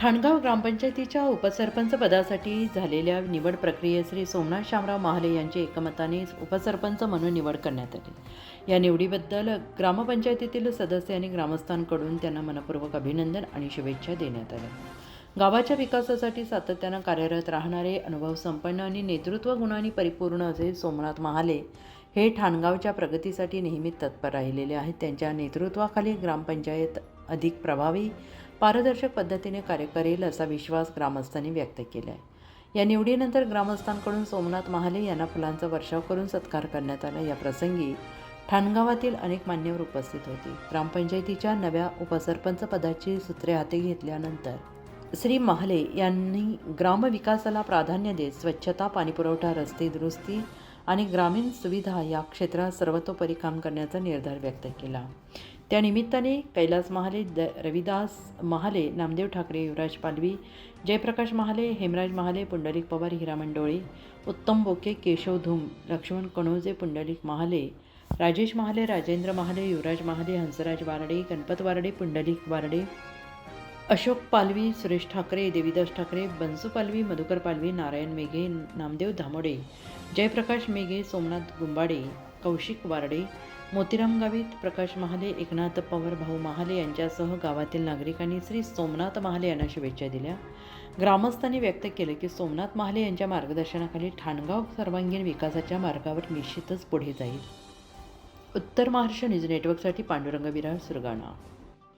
ठाणगाव ग्रामपंचायतीच्या उपसरपंच पदासाठी झालेल्या निवड प्रक्रियेत श्री सोमनाथ शामराव महाले यांची एकमताने उपसरपंच म्हणून निवड करण्यात आली. या निवडीबद्दल ग्रामपंचायतीतील सदस्य आणि ग्रामस्थांकडून त्यांना मनपूर्वक अभिनंदन आणि शुभेच्छा देण्यात आल्या. गावाच्या विकासासाठी सातत्यानं कार्यरत राहणारे अनुभव संपन्न आणि नेतृत्व गुणांनी परिपूर्ण असे सोमनाथ महाले हे ठाणगावच्या प्रगतीसाठी नेहमी तत्पर राहिलेले आहेत. त्यांच्या नेतृत्वाखाली ग्रामपंचायत अधिक प्रभावी पारदर्शक पद्धतीने कार्य करेल असा विश्वास ग्रामस्थांनी व्यक्त केला आहे या निवडीनंतर ग्रामस्थांकडून सोमनाथ महाले यांना फुलांचा वर्षाव करून सत्कार करण्यात आला. या प्रसंगी ठाणगावातील अनेक मान्यवर उपस्थित होते. ग्रामपंचायतीच्या नव्या उपसरपंच पदाची सूत्रे हाती घेतल्यानंतर श्री महाले यांनी ग्रामविकासाला प्राधान्य देत स्वच्छता पाणीपुरवठा रस्ते दुरुस्ती आणि ग्रामीण सुविधा या क्षेत्रात सर्वतोपरी काम करण्याचा निर्धार व्यक्त केला. त्यानिमित्ताने कैलास महाले द रविदास महाले नामदेव ठाकरे युवराज पालवी जयप्रकाश महाले हेमराज महाले पुंडलिक पवार हिरा मंडोळे उत्तम बोके केशव धूम लक्ष्मण कणोजे पुंडलिक महाले राजेश महाले राजेंद्र महाले युवराज महाले हंसराज वारडे गणपत वारडे पुंडलिक वारडे अशोक पालवी सुरेश ठाकरे देवीदास ठाकरे बनसू पालवी मधुकर पालवी नारायण मेघे नामदेव धामोडे जयप्रकाश मेघे सोमनाथ गुंबाडे कौशिक वारडे मोतीराम गावित प्रकाश महाले एकनाथ पवार भाऊ महाले यांच्यासह गावातील नागरिकांनी श्री सोमनाथ महाले यांना शुभेच्छा दिल्या. ग्रामस्थांनी व्यक्त केलं की सोमनाथ महाले यांच्या मार्गदर्शनाखाली ठाणगाव सर्वांगीण विकासाच्या मार्गावर निश्चितच पुढे जाईल. उत्तर महाराष्ट्र न्यूज नेटवर्कसाठी पांडुरंग विराळ सुरगाणा.